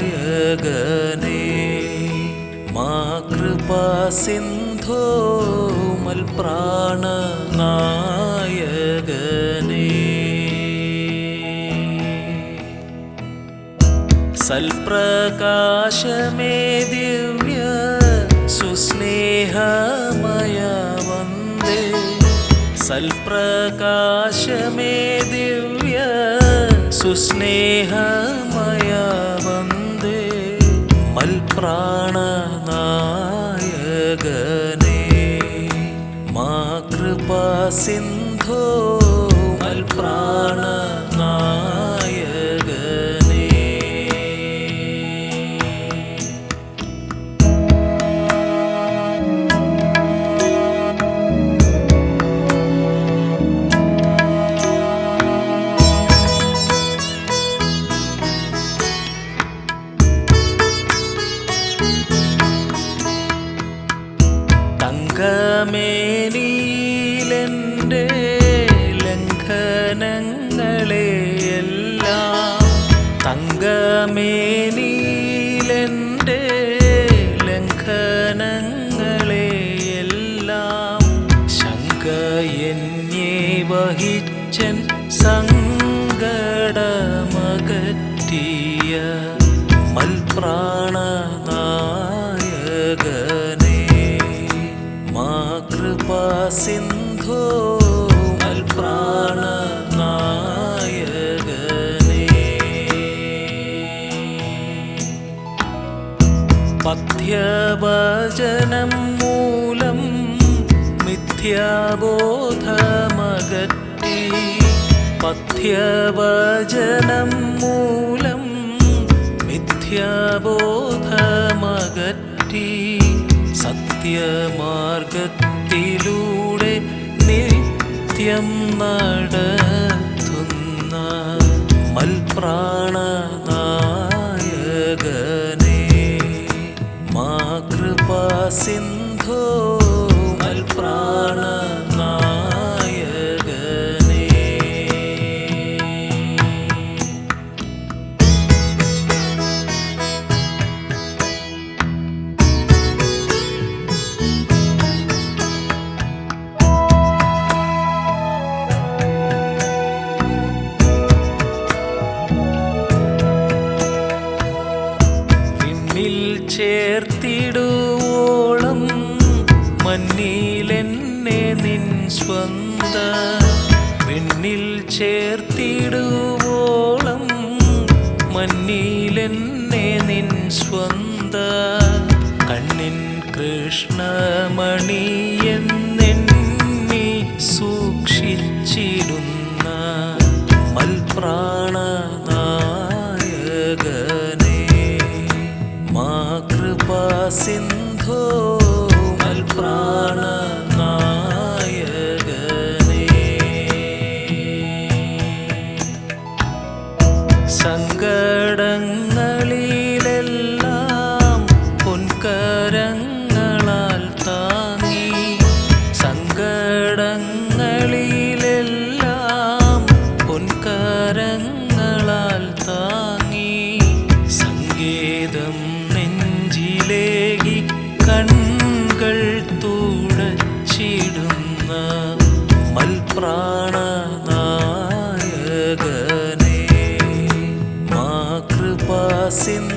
മൽപ്രാണനായകനേ മാ കൃപാ സിന്ധോ മൽപ്രാണനായകനേ സൽപ്രകാശമേ ദിവ്യ സുസ്നേഹമയ വന്ദേ. സൽപ്രകാശമേ ദിവ്യ സുസ്നേഹമയ വന്ദേ മൽപ്രാണനായകനേ മാ കൃപാ തങ്കമേനിയിലെന്റെ ലംഘനങ്ങളെയെല്ലാം തങ്കമേനിയിലെന്റെ ലംഘനങ്ങളെയെല്ലാം ശങ്ക എന്നെ വഹിച്ചൻ സങ്കടമകറ്റിയ മൽപ്രാണനായകനേ സിന്ധോ മൽപ്രാണനായകനേ പഥ്യവചനം മൂലം മിഥ്യാബോധമകറ്റി. പഥ്യവചനം മൂലം മിഥ്യാബോധമകറ്റി. സത്യമാർഗത്തിലൂടെ നിത്യം നടത്തുന്ന മൽപ്രാണനായകനേ മാ വിണ്ണിൽ ചേർത്തിടുവോളം മഞ്ഞിലെന്നെ നിൻ സ്വന്ത. വെണ്ണിൽ ചേർത്തിടുവോളം മഞ്ഞിലെന്നെ നിൻ സ്വന്ത. കണ്ണിൻ കൃഷ്ണമണി സിന്ധോ പൊൻകരങ്ങളാൽ താങ്ങി സങ്കടങ്ങളിലെല്ലാം കൺകൾ തുടച്ചിടുന്ന മൽപ്രാണനായകനേ മാ കൃപാ സിന്ധോ